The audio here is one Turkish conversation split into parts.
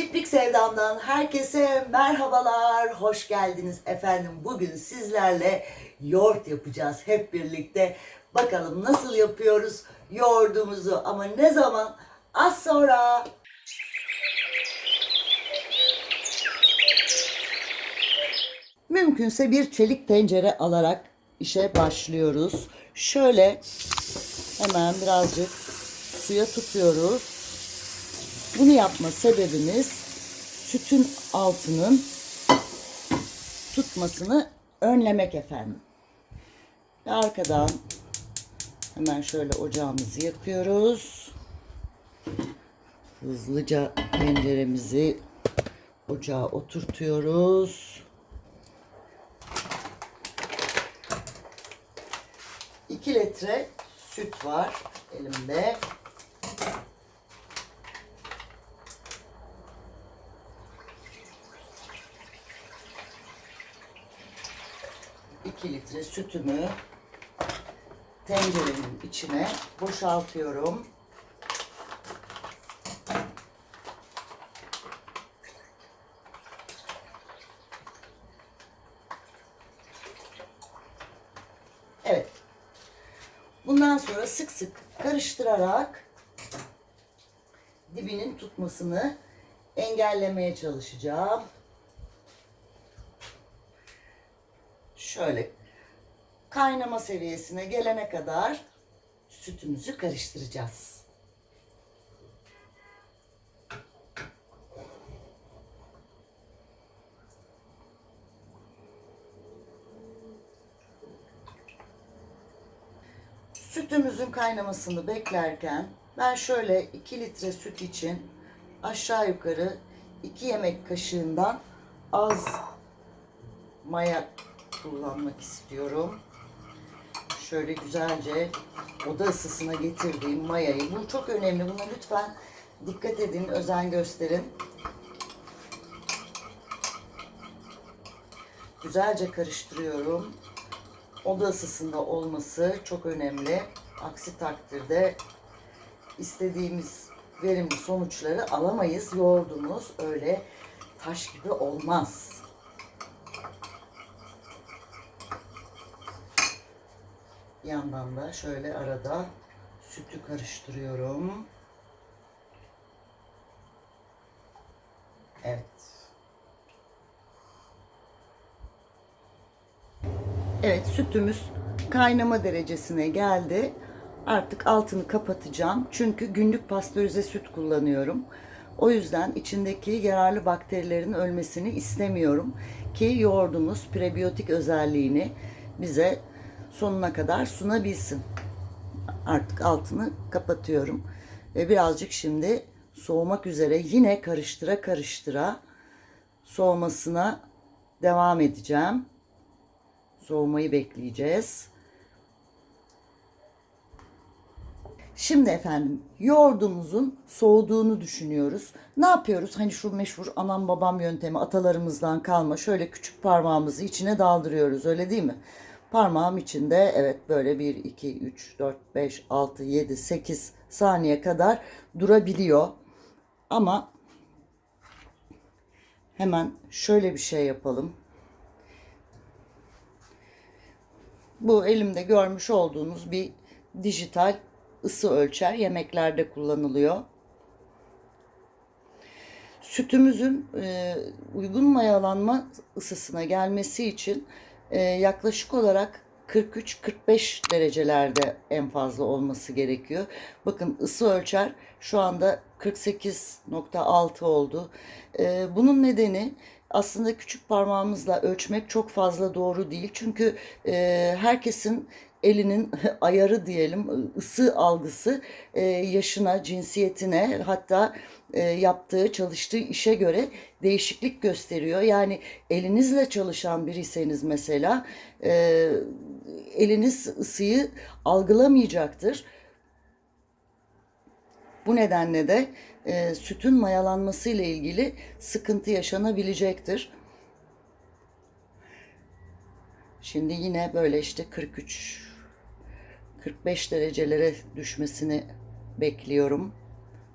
Çiftlik Sevdam'dan herkese merhabalar, hoş geldiniz efendim. Bugün sizlerle yoğurt yapacağız hep birlikte. Bakalım nasıl yapıyoruz yoğurdumuzu ama ne zaman? Az sonra. Mümkünse bir çelik tencere alarak işe başlıyoruz. Şöyle hemen birazcık suya tutuyoruz. Bunu yapma sebebimiz sütün altının tutmasını önlemek efendim. Ve arkadan hemen şöyle ocağımızı yakıyoruz. Hızlıca tenceremizi ocağa oturtuyoruz. 2 litre süt var elimde. 2 litre sütümü tencerenin içine boşaltıyorum. Evet. Bundan sonra sık sık karıştırarak dibinin tutmasını engellemeye çalışacağım. Şöyle kaynama seviyesine gelene kadar sütümüzü karıştıracağız. Sütümüzün kaynamasını beklerken ben şöyle 2 litre süt için aşağı yukarı 2 yemek kaşığından az maya kullanmak istiyorum. Şöyle güzelce oda ısısına getirdiğim mayayı. Bu çok önemli. Buna lütfen dikkat edin, özen gösterin. Güzelce karıştırıyorum. Oda ısısında olması çok önemli. Aksi takdirde istediğimiz verimli sonuçları alamayız. Yoğurdumuz öyle taş gibi olmaz. Yandan da şöyle arada sütü karıştırıyorum. Evet. Evet sütümüz kaynama derecesine geldi. Artık altını kapatacağım. Çünkü günlük pastörize süt kullanıyorum. O yüzden içindeki yararlı bakterilerin ölmesini istemiyorum ki yoğurdumuz prebiyotik özelliğini bize sonuna kadar sunabilsin. Artık altını kapatıyorum. Ve birazcık şimdi soğumak üzere yine karıştıra karıştıra soğumasına devam edeceğim. Soğumayı bekleyeceğiz. Şimdi efendim yoğurdumuzun soğuduğunu düşünüyoruz. Ne yapıyoruz? Hani şu meşhur anam babam yöntemi atalarımızdan kalma. Şöyle küçük parmağımızı içine daldırıyoruz öyle değil mi? Parmağım içinde evet böyle 1, 2, 3, 4, 5, 6, 7, 8 saniye kadar durabiliyor. Ama hemen şöyle bir şey yapalım. Bu elimde görmüş olduğunuz bir dijital ısı ölçer yemeklerde kullanılıyor. Sütümüzün uygun mayalanma ısısına gelmesi için e, yaklaşık olarak 43-45 derecelerde en fazla olması gerekiyor. Bakın ısı ölçer şu anda 48.6 oldu. E, bunun nedeni aslında küçük parmağımızla ölçmek çok fazla doğru değil. Çünkü e, herkesin elinin ayarı diyelim ısı algısı e, yaşına, cinsiyetine hatta e, yaptığı, çalıştığı işe göre değişiklik gösteriyor. Yani elinizle çalışan biriyseniz mesela e, eliniz ısıyı algılamayacaktır. Bu nedenle de e, sütün mayalanması ile ilgili sıkıntı yaşanabilecektir. Şimdi yine böyle işte 43 45 derecelere düşmesini bekliyorum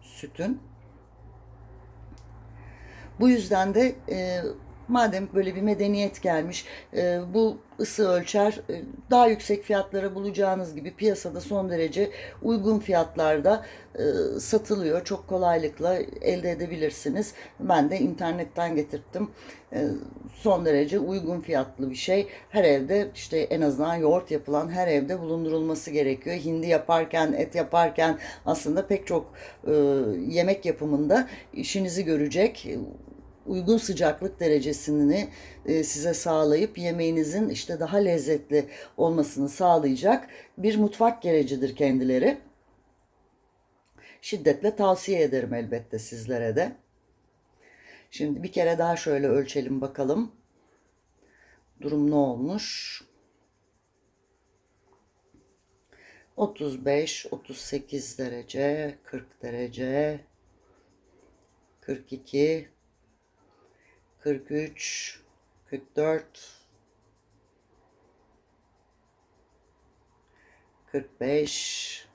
sütün. Bu yüzden de e, madem böyle bir medeniyet gelmiş e, bu ısı ölçer e, daha yüksek fiyatlara bulacağınız gibi piyasada son derece uygun fiyatlarda e, satılıyor. Çok kolaylıkla elde edebilirsiniz. Ben de internetten getirttim. E, son derece uygun fiyatlı bir şey. Her evde işte en azından yoğurt yapılan her evde bulundurulması gerekiyor. Hindi yaparken, et yaparken aslında pek çok e, yemek yapımında işinizi görecek uygun sıcaklık derecesini e, size sağlayıp yemeğinizin işte daha lezzetli olmasını sağlayacak bir mutfak gerecidir kendileri. Şiddetle tavsiye ederim elbette sizlere de. Şimdi bir kere daha şöyle ölçelim bakalım. Durum ne olmuş? 35, 38 derece, 40 derece, 42, 43, 44, 45.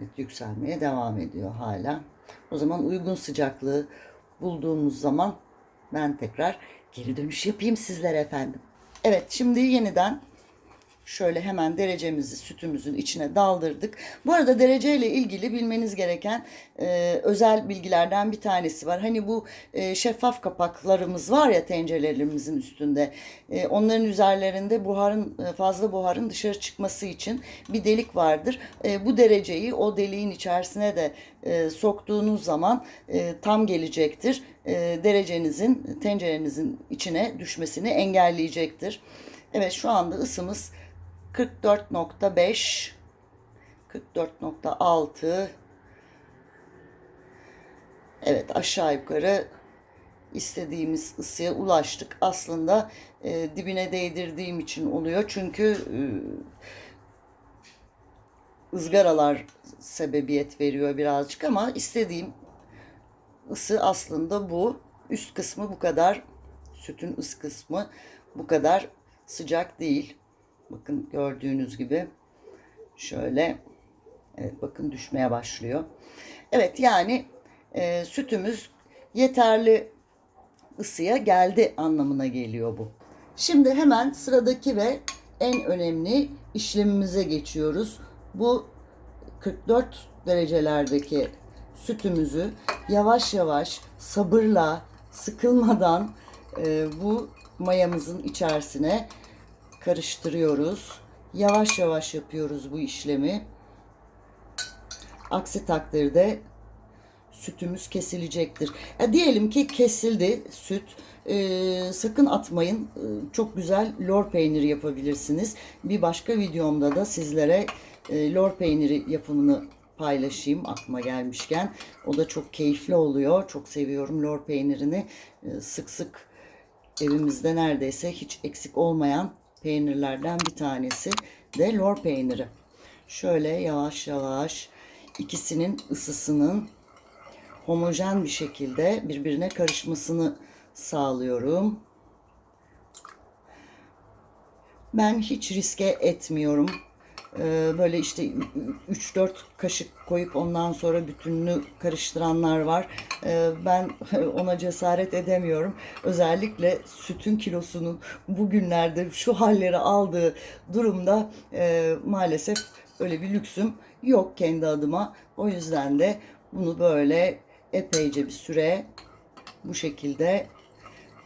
Evet, yükselmeye devam ediyor hala. O zaman uygun sıcaklığı bulduğumuz zaman ben tekrar geri dönüş yapayım sizlere efendim. Evet şimdi yeniden Şöyle hemen derecemizi sütümüzün içine daldırdık. Bu arada dereceyle ilgili bilmeniz gereken e, özel bilgilerden bir tanesi var. Hani bu e, şeffaf kapaklarımız var ya tencerelerimizin üstünde. E, onların üzerlerinde buharın e, fazla buharın dışarı çıkması için bir delik vardır. E, bu dereceyi o deliğin içerisine de e, soktuğunuz zaman e, tam gelecektir. E, derecenizin tencerenizin içine düşmesini engelleyecektir. Evet şu anda ısımız 44.5 44.6 Evet aşağı yukarı istediğimiz ısıya ulaştık. Aslında e, dibine değdirdiğim için oluyor. Çünkü e, ızgaralar sebebiyet veriyor birazcık ama istediğim ısı aslında bu. Üst kısmı bu kadar sütün üst kısmı bu kadar sıcak değil. Bakın gördüğünüz gibi şöyle evet bakın düşmeye başlıyor. Evet yani e, sütümüz yeterli ısıya geldi anlamına geliyor bu. Şimdi hemen sıradaki ve en önemli işlemimize geçiyoruz. Bu 44 derecelerdeki sütümüzü yavaş yavaş sabırla sıkılmadan e, bu mayamızın içerisine karıştırıyoruz. Yavaş yavaş yapıyoruz bu işlemi. Aksi takdirde sütümüz kesilecektir. Ya diyelim ki kesildi süt. Ee, sakın atmayın. Ee, çok güzel lor peyniri yapabilirsiniz. Bir başka videomda da sizlere e, lor peyniri yapımını paylaşayım aklıma gelmişken. O da çok keyifli oluyor. Çok seviyorum lor peynirini. Ee, sık sık evimizde neredeyse hiç eksik olmayan peynirlerden bir tanesi de lor peyniri. Şöyle yavaş yavaş ikisinin ısısının homojen bir şekilde birbirine karışmasını sağlıyorum. Ben hiç riske etmiyorum. Ee, böyle işte 3-4 kaşık koyup ondan sonra bütününü karıştıranlar var. Ee, ben ona cesaret edemiyorum. Özellikle sütün kilosunun bugünlerde şu halleri aldığı durumda e, maalesef öyle bir lüksüm yok kendi adıma. O yüzden de bunu böyle epeyce bir süre bu şekilde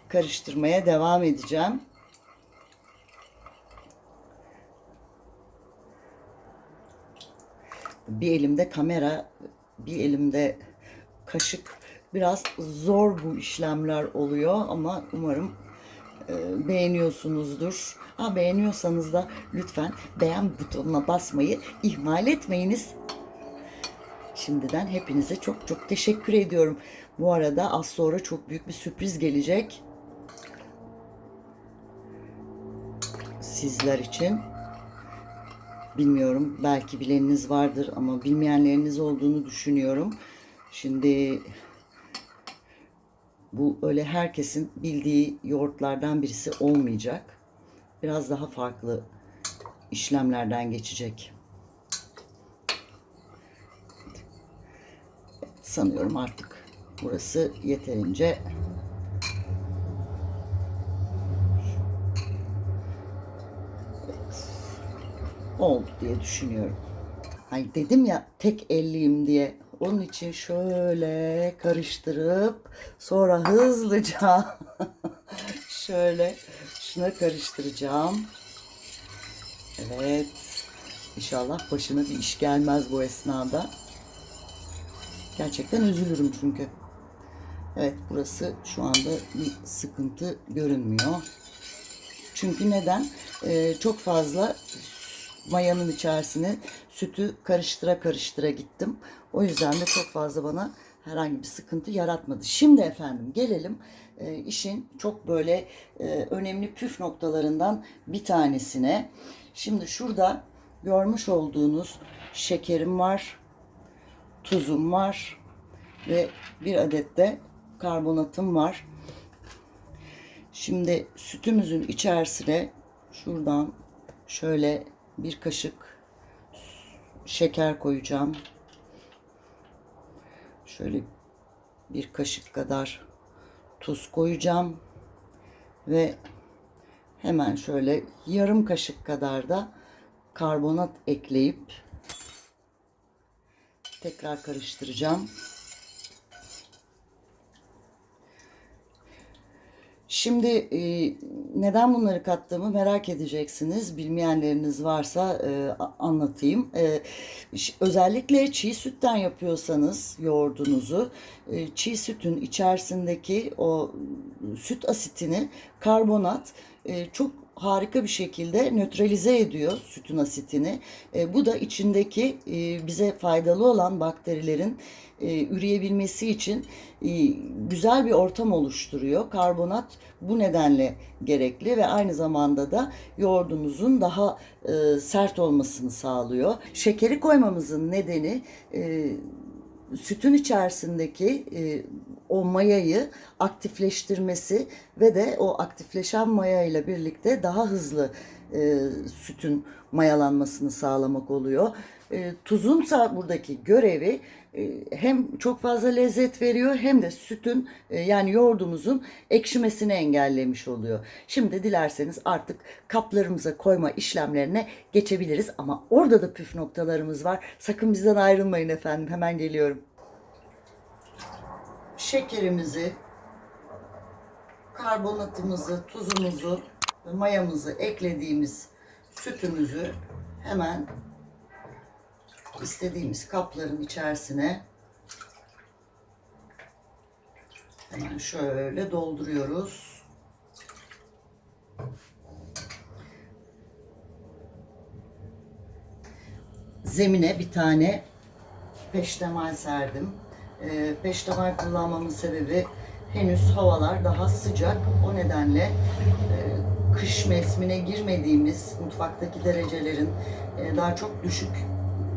karıştırmaya devam edeceğim. Bir elimde kamera, bir elimde kaşık. Biraz zor bu işlemler oluyor ama umarım e, beğeniyorsunuzdur. Ha, beğeniyorsanız da lütfen beğen butonuna basmayı ihmal etmeyiniz. Şimdiden hepinize çok çok teşekkür ediyorum. Bu arada az sonra çok büyük bir sürpriz gelecek. Sizler için. Bilmiyorum belki bileniniz vardır ama bilmeyenleriniz olduğunu düşünüyorum. Şimdi bu öyle herkesin bildiği yoğurtlardan birisi olmayacak. Biraz daha farklı işlemlerden geçecek. Sanıyorum artık Burası yeterince oldu diye düşünüyorum. Ay dedim ya tek elliyim diye. Onun için şöyle karıştırıp sonra hızlıca şöyle şuna karıştıracağım. Evet. İnşallah başına bir iş gelmez bu esnada. Gerçekten üzülürüm çünkü. Evet burası şu anda bir sıkıntı görünmüyor. Çünkü neden? Ee, çok fazla mayanın içerisine sütü karıştıra karıştıra gittim. O yüzden de çok fazla bana herhangi bir sıkıntı yaratmadı. Şimdi efendim gelelim e, işin çok böyle e, önemli püf noktalarından bir tanesine. Şimdi şurada görmüş olduğunuz şekerim var, tuzum var ve bir adet de karbonatım var. Şimdi sütümüzün içerisine şuradan şöyle bir kaşık şeker koyacağım. Şöyle bir kaşık kadar tuz koyacağım ve hemen şöyle yarım kaşık kadar da karbonat ekleyip tekrar karıştıracağım. Şimdi e, neden bunları kattığımı merak edeceksiniz. Bilmeyenleriniz varsa e, anlatayım. E, özellikle çiğ sütten yapıyorsanız yoğurdunuzu, çiğ sütün içerisindeki o süt asitini karbonat çok harika bir şekilde nötralize ediyor sütün asitini. E, bu da içindeki e, bize faydalı olan bakterilerin e, üreyebilmesi için e, güzel bir ortam oluşturuyor. Karbonat bu nedenle gerekli ve aynı zamanda da yoğurdunuzun daha e, sert olmasını sağlıyor. Şekeri koymamızın nedeni e, sütün içerisindeki e, o mayayı aktifleştirmesi ve de o aktifleşen maya ile birlikte daha hızlı e, sütün mayalanmasını sağlamak oluyor. E, tuzunsa buradaki görevi hem çok fazla lezzet veriyor hem de sütün e, yani yoğurdumuzun ekşimesini engellemiş oluyor. Şimdi dilerseniz artık kaplarımıza koyma işlemlerine geçebiliriz ama orada da püf noktalarımız var. Sakın bizden ayrılmayın efendim. Hemen geliyorum. Şekerimizi, karbonatımızı, tuzumuzu mayamızı eklediğimiz sütümüzü hemen istediğimiz kapların içerisine hemen şöyle dolduruyoruz. Zemine bir tane peştemal serdim. Ee, peştemal kullanmamın sebebi henüz havalar daha sıcak. O nedenle e, kış mevsimine girmediğimiz mutfaktaki derecelerin e, daha çok düşük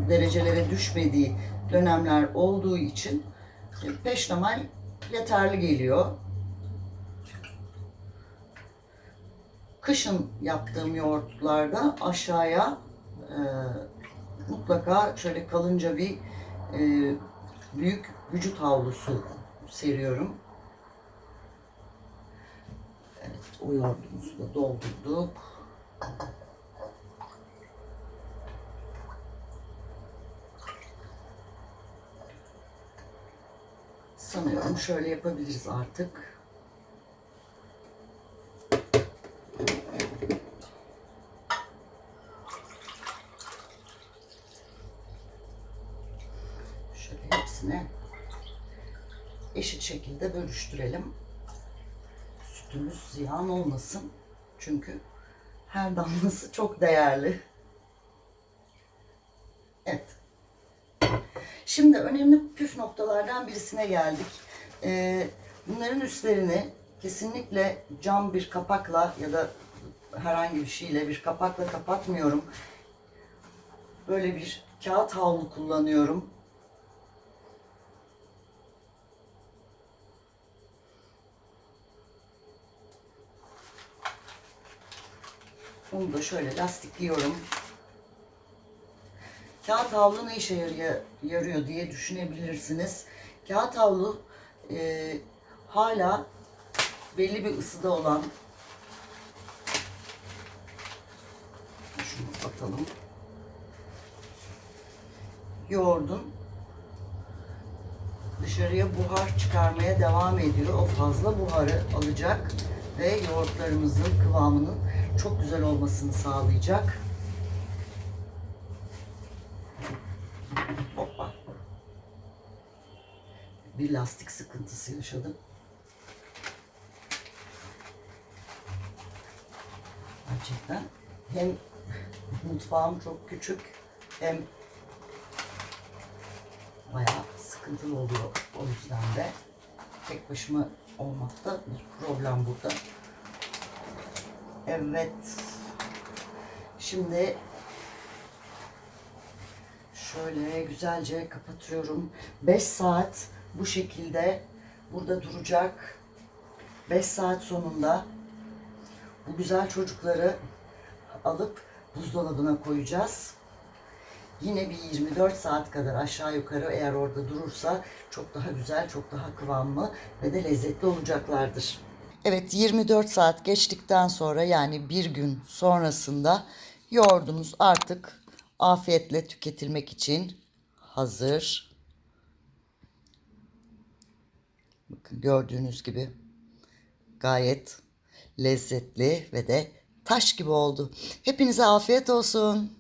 derecelere düşmediği dönemler olduğu için e, peştemal yeterli geliyor. Kışın yaptığım yoğurtlarda aşağıya e, mutlaka şöyle kalınca bir e, büyük vücut havlusu seriyorum. Evet, o yoğurdumuzu da doldurduk. Sanıyorum şöyle yapabiliriz artık. Şöyle hepsine eşit şekilde bölüştürelim. Sütümüz ziyan olmasın. Çünkü her damlası çok değerli. Evet. Şimdi önemli noktalardan birisine geldik. Ee, bunların üstlerini kesinlikle cam bir kapakla ya da herhangi bir şeyle bir kapakla kapatmıyorum. Böyle bir kağıt havlu kullanıyorum. Onu da şöyle lastikliyorum. Kağıt havlu ne işe yarıyor, diye düşünebilirsiniz. Kağıt havlu e, hala belli bir ısıda olan şunu atalım. Yoğurdun dışarıya buhar çıkarmaya devam ediyor. O fazla buharı alacak ve yoğurtlarımızın kıvamının çok güzel olmasını sağlayacak. Bir lastik sıkıntısı yaşadım. Gerçekten hem mutfağım çok küçük hem bayağı sıkıntılı oluyor. O yüzden de tek başıma olmakta bir problem burada. Evet. Şimdi şöyle güzelce kapatıyorum. 5 saat bu şekilde burada duracak. 5 saat sonunda bu güzel çocukları alıp buzdolabına koyacağız. Yine bir 24 saat kadar aşağı yukarı eğer orada durursa çok daha güzel, çok daha kıvamlı ve de lezzetli olacaklardır. Evet 24 saat geçtikten sonra yani bir gün sonrasında yoğurdumuz artık afiyetle tüketilmek için hazır. Gördüğünüz gibi gayet lezzetli ve de taş gibi oldu. Hepinize afiyet olsun.